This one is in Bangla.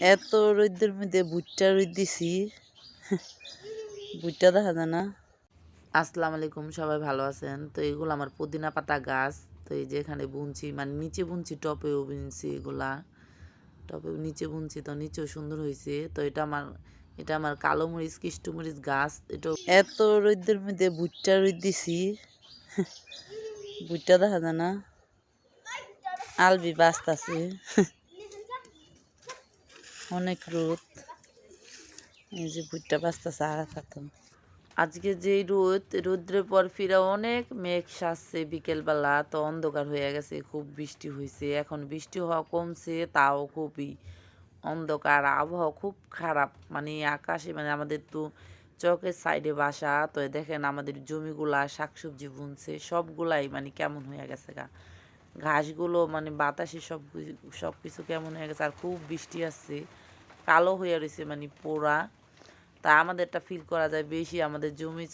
এত রোদের মধ্যে ভুট্টা রোদ দিছি। ভুট্টা দেখা যায় না। আসসালামু আলাইকুম সবাই ভালো আছেন? তো এগুলো আমার পুদিনা পাতা গাছ। তো এই যে এখানে বুনছি মানে নিচে বুনছি টপেও বুনছি এগুলা। টপে নিচে বুনছি তো নিচেও সুন্দর হয়েছে তো এটা আমার এটা আমার কালো মরিচ কিষ্টু মরিচ গাছ। এটা এত রোদের মধ্যে ভুট্টা রোদ দিছি। ভুট্টা দেখা যায় না। আলবি বাঁচতাছে। অনেক রোদ। এই যে ভুট্টা বাঁচতেছে আর খাতম আজকে যেই রোদ, রোদ্রের পর ফিরা অনেক মেঘ সাজছে বিকেলবেলা, তো অন্ধকার হয়ে গেছে, খুব বৃষ্টি হয়েছে এখন বৃষ্টি হওয়া কমছে, তাও খুবই অন্ধকার, আবহাওয়া খুব খারাপ। মানে আকাশে মানে আমাদের তো চকের সাইডে বাসা, তো দেখেন আমাদের জমিগুলা, শাকসবজি বুনছে, সবগুলাই মানে কেমন হয়ে গেছে গা। ঘাসগুলো মানে বাতাসে সব সব কিছু কেমন হয়ে গেছে, আর খুব বৃষ্টি আসছে, কালো হয়ে রয়েছে মানে পোড়া। তা আমাদেরটা ফিল করা যায় বেশি, আমাদের জমি